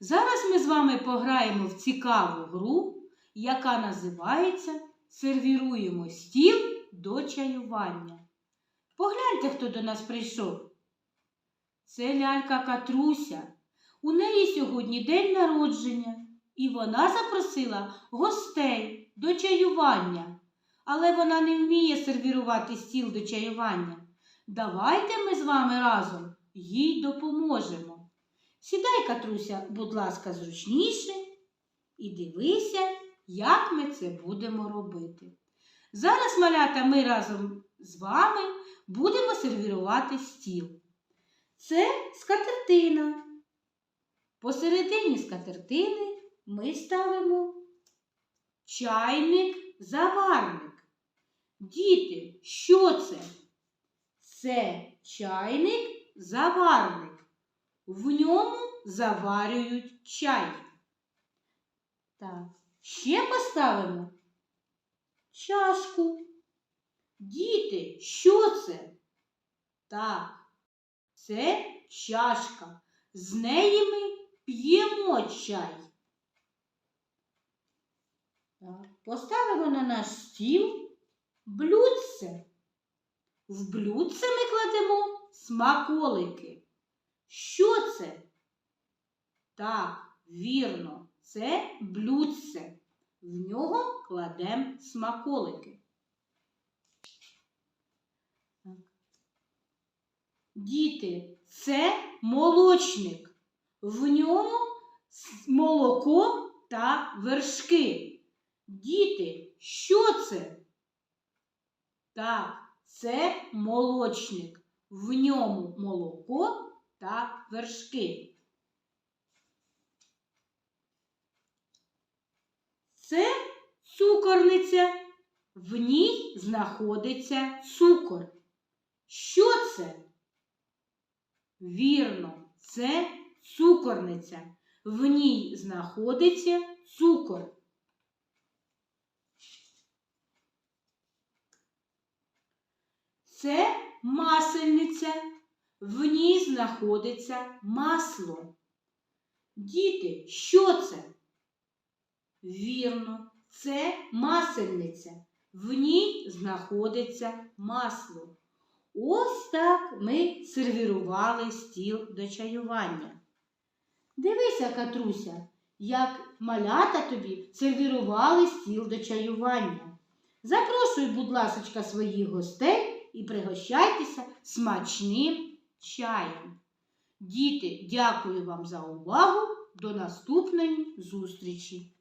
Зараз ми з вами пограємо в цікаву гру, яка називається Сервіруємо стіл до чаювання. Погляньте, хто до нас прийшов. Це лялька Катруся. У неї сьогодні день народження, і вона запросила гостей до чаювання. Але вона не вміє сервірувати стіл до чаювання. Давайте ми з вами разом їй допоможемо. Сідай, Катруся, будь ласка, зручніше і дивися, як ми це будемо робити. Зараз, малята, ми разом з вами будемо сервірувати стіл. Це скатертина. Посередині скатертини ми ставимо чайник-заварник. Діти, що це? Це чайник-заварник. В ньому заварюють чай. Так, ще поставимо чашку. Діти, що це? Так, це чашка. З неї ми п'ємо чай. Так, поставимо на наш стіл блюдце. В блюдце ми кладемо смаколики. Що це? Так, вірно, це блюдце. В нього кладемо смаколики. Діти, це молочник. В ньому молоко та вершки. Діти, що це? Так, це молочник. В ньому молоко та вершки. Це цукорниця. В ній знаходиться цукор. Що це? Вірно, це цукорниця. В ній знаходиться цукор. Це масельниця. В ній знаходиться масло. Діти, що це? Вірно, це масельниця. В ній знаходиться масло. Ось так ми сервірували стіл до чаювання. Дивися, Катруся, як малята тобі сервірували стіл до чаювання. Запрошуй, будь ласочка, своїх гостей і пригощайтеся смачним чаєм. Діти, дякую вам за увагу. До наступної зустрічі!